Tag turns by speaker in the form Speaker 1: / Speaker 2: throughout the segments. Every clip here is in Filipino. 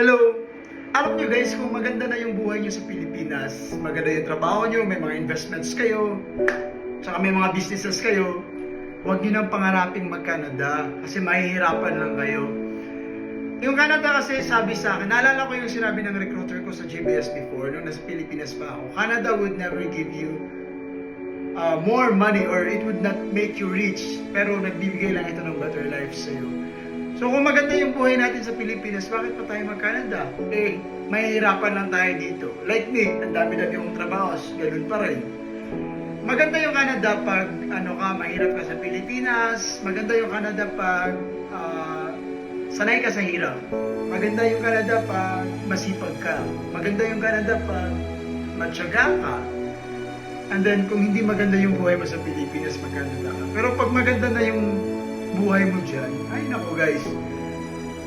Speaker 1: Hello! Alam nyo guys, kung maganda na yung buhay nyo sa Pilipinas, maganda yung trabaho nyo, may mga investments kayo, tsaka may mga businesses kayo, huwag nyo nang pangaraping mag-Canada kasi mahihirapan lang kayo. Yung Canada kasi sabi sa akin, naalala ko yung sinabi ng recruiter ko sa GBS before, nung nasa Pilipinas pa ako, Canada would never give you uh, more money or it would not make you rich, pero nagbibigay lang ito ng better life sa'yo. So kung maganda yung buhay natin sa Pilipinas, bakit pa tayo mag-Canada? Eh, mahihirapan lang tayo dito. Like me, ang dami-dami yung trabaho, ganun pa rin. Maganda yung Canada pag ano ka, mahirap ka sa Pilipinas. Maganda yung Canada pag ah, sanay ka sa hirap. Maganda yung Canada pag masipag ka. Maganda yung Canada pag matyaga ka. And then, kung hindi maganda yung buhay mo sa Pilipinas, mag-Canada ka. Pero pag maganda na yung buhay mo dyan, ay nako guys,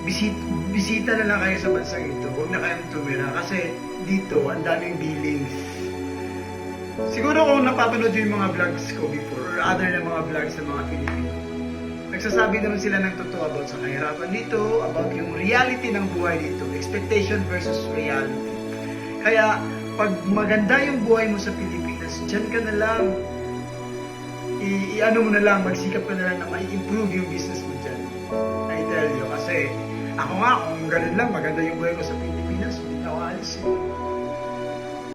Speaker 1: bisit, bisita na lang kayo sa bansang ito. Huwag na kayong tumira kasi dito, ang daming billings. Siguro kung napapanood yung mga vlogs ko before or other na mga vlogs ng mga Pilipino, nagsasabi naman sila ng totoo about sa kahirapan dito, about yung reality ng buhay dito, expectation versus reality. Kaya, pag maganda yung buhay mo sa Pilipinas, dyan ka na lang. I, i-ano mo na lang, magsikap ka na lang na ma-improve yung business mo dyan. I tell you, kasi ako nga, kung ganun lang, maganda yung buhay ko sa Pilipinas,